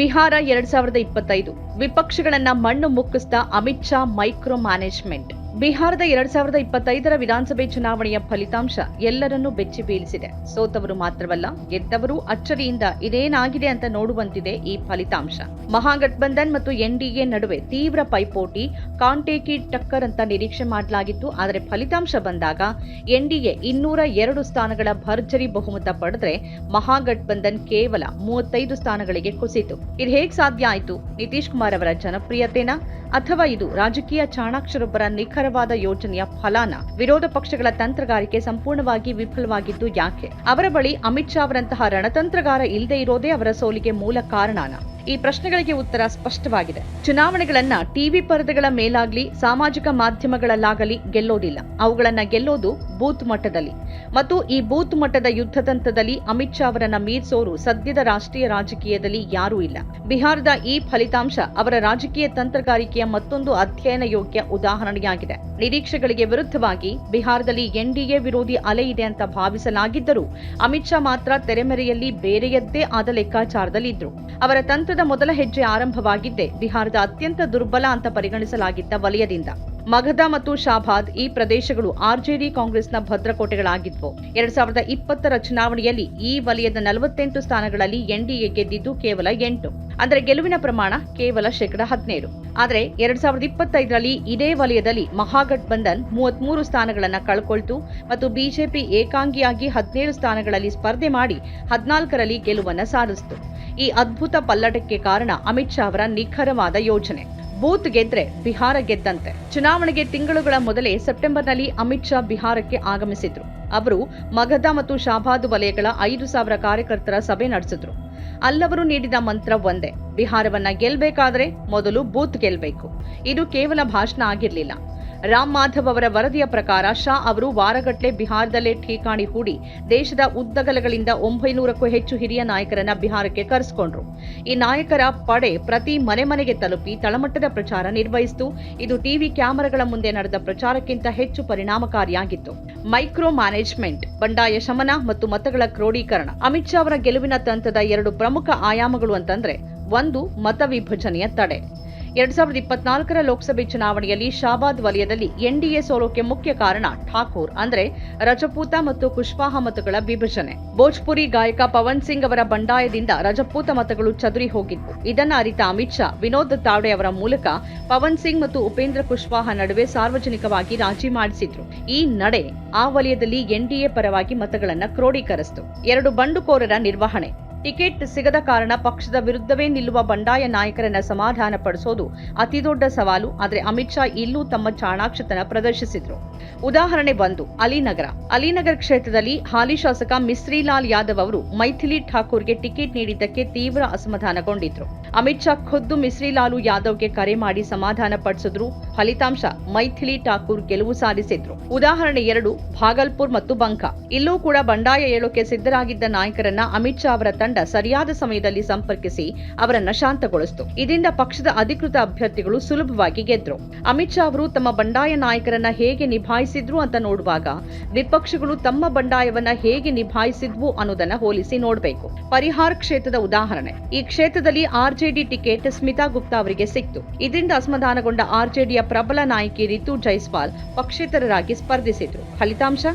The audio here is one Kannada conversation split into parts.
ಬಿಹಾರ ಎರಡ್ ಸಾವಿರದ ಇಪ್ಪತ್ತೈದು. ವಿಪಕ್ಷಗಳನ್ನ ಮಣ್ಣು ಮುಕ್ಕಿಸಿದ ಅಮಿತ್ ಶಾ ಮೈಕ್ರೋ ಮ್ಯಾನೇಜ್ಮೆಂಟ್. ಬಿಹಾರದ ಎರಡ್ ಸಾವಿರದ ಇಪ್ಪತ್ತೈದರ ವಿಧಾನಸಭೆ ಚುನಾವಣೆಯ ಫಲಿತಾಂಶ ಎಲ್ಲರನ್ನೂ ಬೆಚ್ಚಿ ಬೀಳಿಸಿದೆ. ಸೋತವರು ಮಾತ್ರವಲ್ಲ, ಗೆದ್ದವರು ಅಚ್ಚರಿಯಿಂದ ಇದೇನಾಗಿದೆ ಅಂತ ನೋಡುವಂತಿದೆ ಈ ಫಲಿತಾಂಶ. ಮಹಾಗಠಬಂಧನ್ ಮತ್ತು ಎನ್ಡಿಎ ನಡುವೆ ತೀವ್ರ ಪೈಪೋಟಿ, ಕಾಂಟೇಕಿ ಟಕ್ಕರ್ ಅಂತ ನಿರೀಕ್ಷೆ ಮಾಡಲಾಗಿತ್ತು. ಆದರೆ ಫಲಿತಾಂಶ ಬಂದಾಗ ಎನ್ಡಿಎ ಇನ್ನೂರ ಎರಡು ಸ್ಥಾನಗಳ ಭರ್ಜರಿ ಬಹುಮತ ಪಡೆದ್ರೆ ಮಹಾಗಠಬಂಧನ್ ಕೇವಲ ಮೂವತ್ತೈದು ಸ್ಥಾನಗಳಿಗೆ ಕುಸಿತು. ಇದು ಹೇಗೆ ಸಾಧ್ಯ ಆಯಿತು? ನಿತೀಶ್ ಕುಮಾರ್ ಅವರ ಜನಪ್ರಿಯತೆನಾ? ಅಥವಾ ಇದು ರಾಜಕೀಯ ಚಾಣಾಕ್ಷರೊಬ್ಬರ ನಿಖರವಾದ ಯೋಜನೆಯ ಫಲಾನ ವಿರೋಧ ಪಕ್ಷಗಳ ತಂತ್ರಗಾರಿಕೆ ಸಂಪೂರ್ಣವಾಗಿ ವಿಫಲವಾಗಿದ್ದು ಯಾಕೆ? ಅವರ ಬಳಿ ಅಮಿತ್ ಶಾ ಅವರಂತಹ ರಣತಂತ್ರಗಾರ ಇಲ್ಲದೆ ಇರೋದೇ ಅವರ ಸೋಲಿಗೆ ಮೂಲ ಕಾರಣನ? ಈ ಪ್ರಶ್ನೆಗಳಿಗೆ ಉತ್ತರ ಸ್ಪಷ್ಟವಾಗಿದೆ. ಚುನಾವಣೆಗಳನ್ನ ಟಿವಿ ಪರದೆಗಳ ಮೇಲಾಗ್ಲಿ, ಸಾಮಾಜಿಕ ಮಾಧ್ಯಮಗಳಲ್ಲಾಗಲಿ ಗೆಲ್ಲೋದಿಲ್ಲ. ಅವುಗಳನ್ನ ಗೆಲ್ಲೋದು ಬೂತ್ ಮಟ್ಟದಲ್ಲಿ. ಮತ್ತು ಈ ಬೂತ್ ಮಟ್ಟದ ಯುದ್ಧತಂತ್ರದಲ್ಲಿ ಅಮಿತ್ ಶಾ ಅವರನ್ನ ಮೀರಿಸೋರು ಸದ್ಯದ ರಾಷ್ಟ್ರೀಯ ರಾಜಕೀಯದಲ್ಲಿ ಯಾರೂ ಇಲ್ಲ. ಬಿಹಾರದ ಈ ಫಲಿತಾಂಶ ಅವರ ರಾಜಕೀಯ ತಂತ್ರಗಾರಿಕೆಯ ಮತ್ತೊಂದು ಅಧ್ಯಯನ ಯೋಗ್ಯ ಉದಾಹರಣೆಯಾಗಿದೆ. ನಿರೀಕ್ಷೆಗಳಿಗೆ ವಿರುದ್ಧವಾಗಿ ಬಿಹಾರದಲ್ಲಿ ಎನ್ಡಿಎ ವಿರೋಧಿ ಅಲೆ ಇದೆ ಅಂತ ಭಾವಿಸಲಾಗಿದ್ದರೂ ಅಮಿತ್ ಶಾ ಮಾತ್ರ ತೆರೆಮರೆಯಲ್ಲಿ ಬೇರೆಯದ್ದೇ ಆದ ಲೆಕ್ಕಾಚಾರದಲ್ಲಿದ್ದರು ಅವರ ತಂತ್ರದ ಮೊದಲ ಹೆಜ್ಜೆ ಆರಂಭವಾಗಿದ್ದೇ ಬಿಹಾರದ ಅತ್ಯಂತ ದುರ್ಬಲ ಅಂತ ಪರಿಗಣಿಸಲಾಗಿದ್ದ ವಲಯದಿಂದ. ಮಗಧ ಮತ್ತು ಶಾಬಾದ್ ಈ ಪ್ರದೇಶಗಳು ಆರ್ಜೆಡಿ ಕಾಂಗ್ರೆಸ್ನ ಭದ್ರಕೋಟೆಗಳಾಗಿದ್ವು. ಎರಡ್ ಸಾವಿರದ ಇಪ್ಪತ್ತರ ಚುನಾವಣೆಯಲ್ಲಿ ಈ ವಲಯದ ನಲವತ್ತೆಂಟು ಸ್ಥಾನಗಳಲ್ಲಿ ಎನ್ಡಿಎ ಗೆದ್ದಿದ್ದು ಕೇವಲ ಎಂಟು. ಅಂದರೆ ಗೆಲುವಿನ ಪ್ರಮಾಣ ಕೇವಲ ಶೇಕಡ ಹದಿನೇಳು. ಆದರೆ ಎರಡ್ ಸಾವಿರದ ಇಪ್ಪತ್ತೈದರಲ್ಲಿ ಇದೇ ವಲಯದಲ್ಲಿ ಮಹಾಗಠಬಂಧನ್ ಮೂವತ್ಮೂರು ಸ್ಥಾನಗಳನ್ನು ಕಳ್ಕೊಳ್ತು ಮತ್ತು ಬಿಜೆಪಿ ಏಕಾಂಗಿಯಾಗಿ ಹದಿನೇಳು ಸ್ಥಾನಗಳಲ್ಲಿ ಸ್ಪರ್ಧೆ ಮಾಡಿ ಹದಿನಾಲ್ಕರಲ್ಲಿ ಗೆಲುವನ್ನು ಸಾಧಿಸಿತು. ಈ ಅದ್ಭುತ ಪಲ್ಲಟಕ್ಕೆ ಕಾರಣ ಅಮಿತ್ ಶಾ ಅವರ ನಿಖರವಾದ ಯೋಜನೆ. ಬೂತ್ ಗೆದ್ರೆ ಬಿಹಾರ ಗೆದ್ದಂತೆ. ಚುನಾವಣೆಗೆ ತಿಂಗಳುಗಳ ಮೊದಲೇ ಸೆಪ್ಟೆಂಬರ್ನಲ್ಲಿ ಅಮಿತ್ ಶಾ ಬಿಹಾರಕ್ಕೆ ಆಗಮಿಸಿದ್ರು. ಅವರು ಮಗಧ ಮತ್ತು ಶಾಬಾದ್ ವಲಯಗಳ ಐದು ಸಾವಿರ ಕಾರ್ಯಕರ್ತರ ಸಭೆ ನಡೆಸಿದ್ರು. ಅಲ್ಲವರು ನೀಡಿದ ಮಂತ್ರ ಒಂದೇ, ಬಿಹಾರವನ್ನ ಗೆಲ್ಬೇಕಾದ್ರೆ ಮೊದಲು ಬೂತ್ ಗೆಲ್ಬೇಕು. ಇದು ಕೇವಲ ಭಾಷಣ ಆಗಿರಲಿಲ್ಲ. ರಾಮ್ ಮಾಧವ್ ಅವರ ವರದಿಯ ಪ್ರಕಾರ ಶಾ ಅವರು ವಾರಗಟ್ಟಲೆ ಬಿಹಾರದಲ್ಲೇ ಠೇಕಾಣಿ ಹೂಡಿ ದೇಶದ ಉದ್ದಗಲಗಳಿಂದ ಒಂಬೈನೂರಕ್ಕೂ ಹೆಚ್ಚು ಹಿರಿಯ ನಾಯಕರನ್ನ ಬಿಹಾರಕ್ಕೆ ಕರೆಸಿಕೊಂಡ್ರು. ಈ ನಾಯಕರ ಪಡೆ ಪ್ರತಿ ಮನೆ ಮನೆಗೆ ತಲುಪಿ ತಳಮಟ್ಟದ ಪ್ರಚಾರ ನಿರ್ವಹಿಸಿತು. ಇದು ಟಿವಿ ಕ್ಯಾಮೆರಾಗಳ ಮುಂದೆ ನಡೆದ ಪ್ರಚಾರಕ್ಕಿಂತ ಹೆಚ್ಚು ಪರಿಣಾಮಕಾರಿಯಾಗಿತ್ತು. ಮೈಕ್ರೋ ಮ್ಯಾನೇಜ್ಮೆಂಟ್, ಬಂಡಾಯ ಶಮನ ಮತ್ತು ಮತಗಳ ಕ್ರೋಢೀಕರಣ ಅಮಿತ್ ಶಾ ಅವರ ಗೆಲುವಿನ ತಂತ್ರದ ಎರಡು ಪ್ರಮುಖ ಆಯಾಮಗಳು ಅಂತಂದ್ರೆ, ಒಂದು ಮತ ವಿಭಜನೆಯ ತಡೆ. ಎರಡ್ ಸಾವಿರದ ಇಪ್ಪತ್ನಾಲ್ಕರ ಲೋಕಸಭೆ ಚುನಾವಣೆಯಲ್ಲಿ ಶಾಬಾದ್ ವಲಯದಲ್ಲಿ ಎನ್ಡಿಎ ಸೋಲೋಕೆ ಮುಖ್ಯ ಕಾರಣ ಠಾಕೂರ್, ಅಂದ್ರೆ ರಜಪೂತ ಮತ್ತು ಕುಶ್ವಾಹ ಮತಗಳ ವಿಭಜನೆ. ಭೋಜ್ಪುರಿ ಗಾಯಕ ಪವನ್ ಸಿಂಗ್ ಅವರ ಬಂಡಾಯದಿಂದ ರಜಪೂತ ಮತಗಳು ಚದುರಿ ಹೋಗಿತ್ತು. ಇದನ್ನ ಅರಿತ ಅಮಿತ್ ಶಾ, ವಿನೋದ್ ತಾವ್ಡೆ ಅವರ ಮೂಲಕ ಪವನ್ ಸಿಂಗ್ ಮತ್ತು ಉಪೇಂದ್ರ ಕುಶ್ವಾಹ ನಡುವೆ ಸಾರ್ವಜನಿಕವಾಗಿ ರಾಜಿ ಮಾಡಿಸಿದ್ರು. ಈ ನಡೆ ಆ ವಲಯದಲ್ಲಿ ಎನ್ಡಿಎ ಪರವಾಗಿ ಮತಗಳನ್ನ ಕ್ರೋಢೀಕರಿಸಿತು ಎರಡು ಬಂಡುಕೋರರ ನಿರ್ವಹಣೆ. ಟಿಕೆಟ್ ಸಿಗದ ಕಾರಣ ಪಕ್ಷದ ವಿರುದ್ಧವೇ ನಿಲ್ಲುವ ಬಂಡಾಯ ನಾಯಕರನ್ನ ಸಮಾಧಾನ ಪಡಿಸೋದು ಅತಿದೊಡ್ಡ ಸವಾಲು. ಆದರೆ ಅಮಿತ್ ಶಾ ಇಲ್ಲೂ ತಮ್ಮ ಚಾಣಾಕ್ಷತನ ಪ್ರದರ್ಶಿಸಿದ್ರು. ಉದಾಹರಣೆ ಬಂದು ಅಲಿನಗರ. ಅಲಿನಗರ ಕ್ಷೇತ್ರದಲ್ಲಿ ಹಾಲಿ ಶಾಸಕ ಮಿಸ್ರಿಲಾಲ್ ಯಾದವ್ ಅವರು ಮೈಥಿಲಿ ಠಾಕೂರ್ಗೆ ಟಿಕೆಟ್ ನೀಡಿದ್ದಕ್ಕೆ ತೀವ್ರ ಅಸಮಾಧಾನಗೊಂಡಿದ್ರು. ಅಮಿತ್ ಶಾ ಖುದ್ದು ಮಿಸ್ರಿಲಾಲು ಯಾದವ್ಗೆ ಕರೆ ಮಾಡಿ ಸಮಾಧಾನ ಪಡಿಸಿದ್ರು ಫಲಿತಾಂಶ, ಮೈಥಿಲಿ ಠಾಕೂರ್ ಗೆಲುವು ಸಾಧಿಸಿದ್ರು. ಉದಾಹರಣೆ ಎರಡು, ಭಾಗಲ್ಪುರ್ ಮತ್ತು ಬಂಕಾ. ಇಲ್ಲೂ ಕೂಡ ಬಂಡಾಯ ಏಳೋಕೆ ಸಿದ್ಧರಾಗಿದ್ದ ನಾಯಕರನ್ನ ಅಮಿತ್ ಶಾ ಅವರ ತಂಡ ಸರಿಯಾದ ಸಮಯದಲ್ಲಿ ಸಂಪರ್ಕಿಸಿ ಅವರನ್ನ ಶಾಂತಗೊಳಿಸಿತು. ಇದರಿಂದ ಪಕ್ಷದ ಅಧಿಕೃತ ಅಭ್ಯರ್ಥಿಗಳು ಸುಲಭವಾಗಿ ಗೆದ್ರು. ಅಮಿತ್ ಶಾ ಅವರು ತಮ್ಮ ಬಂಡಾಯ ನಾಯಕರನ್ನ ಹೇಗೆ ನಿಭಾಯಿಸಿದ್ರು ಅಂತ ನೋಡುವಾಗ ವಿಪಕ್ಷಗಳು ತಮ್ಮ ಬಂಡಾಯವನ್ನ ಹೇಗೆ ನಿಭಾಯಿಸಿದ್ವು ಅನ್ನೋದನ್ನ ಹೋಲಿಸಿ ನೋಡಬೇಕು. ಪರಿಹಾರ್ ಕ್ಷೇತ್ರದ ಉದಾಹರಣೆ. ಈ ಕ್ಷೇತ್ರದಲ್ಲಿ ಆರ್ಜೆಡಿ ಟಿಕೆಟ್ ಸ್ಮಿತಾ ಗುಪ್ತಾ ಅವರಿಗೆ ಸಿಕ್ತು. ಇದರಿಂದ ಅಸಮಾಧಾನಗೊಂಡ ಆರ್ಜೆಡಿಯ ಪ್ರಬಲ ನಾಯಕಿ ರಿತು ಜೈಸ್ವಾಲ್ ಪಕ್ಷೇತರರಾಗಿ ಸ್ಪರ್ಧಿಸಿದ್ರು. ಫಲಿತಾಂಶ?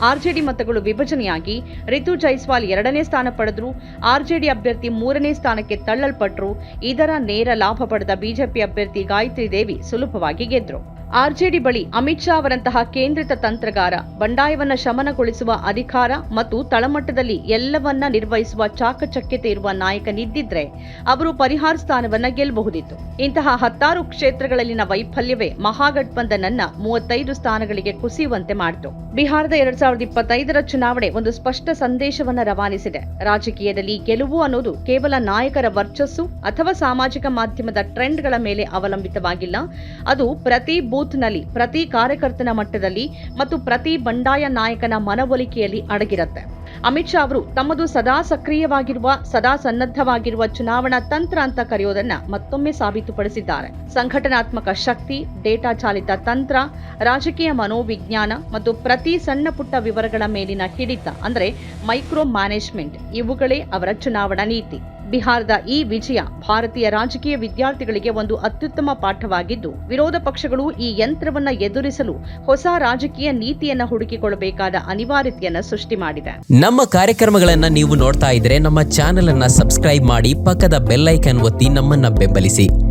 ಆರ್ಜೆಡಿ ಮತಗಳು ವಿಭಜನೆಯಾಗಿ, ರಿತು ಜೈಸ್ವಾಲ್ ಎರಡನೇ ಸ್ಥಾನ ಪಡೆದ್ರು, ಆರ್ಜೆಡಿ ಅಭ್ಯರ್ಥಿ ಮೂರನೇ ಸ್ಥಾನಕ್ಕೆ ತಳ್ಳಲ್ಪಟ್ಟರು ಇದರ ನೇರ ಲಾಭ ಪಡೆದ ಬಿಜೆಪಿ ಅಭ್ಯರ್ಥಿ ಗಾಯತ್ರಿ ದೇವಿ ಸುಲಭವಾಗಿ ಗೆದ್ರು. ಆರ್ಜೆಡಿ ಬಳಿ ಅಮಿತ್ ಶಾ ಅವರಂತಹ ಕೇಂದ್ರಿತ ತಂತ್ರಗಾರ ಬಂಡಾಯವನ್ನ ಶಮನಗೊಳಿಸುವ ಅಧಿಕಾರ ಮತ್ತು ತಳಮಟ್ಟದಲ್ಲಿ ಎಲ್ಲವನ್ನ ನಿರ್ವಹಿಸುವ ಚಾಕಚಕ್ಯತೆ ಇರುವ ನಾಯಕನಿದ್ದಿದ್ರೆ ಅವರು ಪರಿಹಾರ ಸ್ಥಾನವನ್ನ ಗೆಲ್ಲಬಹುದಿತ್ತು. ಇಂತಹ ಹತ್ತಾರು ಕ್ಷೇತ್ರಗಳಲ್ಲಿನ ವೈಫಲ್ಯವೇ ಮಹಾಗಠಬಂಧನನ್ನ ಮೂವತ್ತೈದು ಸ್ಥಾನಗಳಿಗೆ ಕುಸಿಯುವಂತೆ ಮಾಡಿತು. ಬಿಹಾರದ ಎರಡ್ ಸಾವಿರದ ಇಪ್ಪತ್ತೈದರ ಚುನಾವಣೆ ಒಂದು ಸ್ಪಷ್ಟ ಸಂದೇಶವನ್ನ ರವಾನಿಸಿದೆ. ರಾಜಕೀಯದಲ್ಲಿ ಗೆಲುವು ಅನ್ನೋದು ಕೇವಲ ನಾಯಕರ ವರ್ಚಸ್ಸು ಅಥವಾ ಸಾಮಾಜಿಕ ಮಾಧ್ಯಮದ ಟ್ರೆಂಡ್ಗಳ ಮೇಲೆ ಅವಲಂಬಿತವಾಗಿಲ್ಲ. ಅದು ಪ್ರತಿ ಬೂತ್ನಲ್ಲಿ ಪ್ರತಿ ಕಾರ್ಯಕರ್ತನ ಮಟ್ಟದಲ್ಲಿ ಮತ್ತು ಪ್ರತಿ ಬಂಡಾಯ ನಾಯಕನ ಮನವೊಲಿಕೆಯಲ್ಲಿ ಅಡಗಿರುತ್ತೆ. ಅಮಿತ್ ಶಾ ಅವರು ತಮ್ಮದು ಸದಾ ಸಕ್ರಿಯವಾಗಿರುವ, ಸದಾ ಸನ್ನದ್ಧವಾಗಿರುವ ಚುನಾವಣಾ ತಂತ್ರ ಅಂತ ಕರೆಯೋದನ್ನ ಮತ್ತೊಮ್ಮೆ ಸಾಬೀತುಪಡಿಸಿದ್ದಾರೆ. ಸಂಘಟನಾತ್ಮಕ ಶಕ್ತಿ, ಡೇಟಾ ಚಾಲಿತ ತಂತ್ರ, ರಾಜಕೀಯ ಮನೋವಿಜ್ಞಾನ ಮತ್ತು ಪ್ರತಿ ಸಣ್ಣ ಪುಟ್ಟ ವಿವರಗಳ ಮೇಲಿನ ಹಿಡಿತ ಅಂದರೆ ಮೈಕ್ರೋ ಮ್ಯಾನೇಜ್ಮೆಂಟ್ ಇವುಗಳೇ ಅವರ ಚುನಾವಣಾ ನೀತಿ. ಬಿಹಾರದ ಈ ವಿಜಯ ಭಾರತೀಯ ರಾಜಕೀಯ ವಿದ್ಯಾರ್ಥಿಗಳಿಗೆ ಒಂದು ಅತ್ಯುತ್ತಮ ಪಾಠವಾಗಿದ್ದು, ವಿರೋಧ ಪಕ್ಷಗಳು ಈ ಯಂತ್ರವನ್ನ ಎದುರಿಸಲು ಹೊಸ ರಾಜಕೀಯ ನೀತಿಯನ್ನ ಹುಡುಕಿಕೊಳ್ಳಬೇಕಾದ ಅನಿವಾರ್ಯತೆಯನ್ನು ಸೃಷ್ಟಿ ಮಾಡಿದೆ. ನಮ್ಮ ಕಾರ್ಯಕ್ರಮಗಳನ್ನು ನೀವು ನೋಡ್ತಾ ಇದ್ರೆ ನಮ್ಮ ಚಾನೆಲ್ ಅನ್ನ ಸಬ್ಸ್ಕ್ರೈಬ್ ಮಾಡಿ ಪಕ್ಕದ ಬೆಲ್ಲೈಕನ್ ಒತ್ತಿ ನಮ್ಮನ್ನ ಬೆಂಬಲಿಸಿ.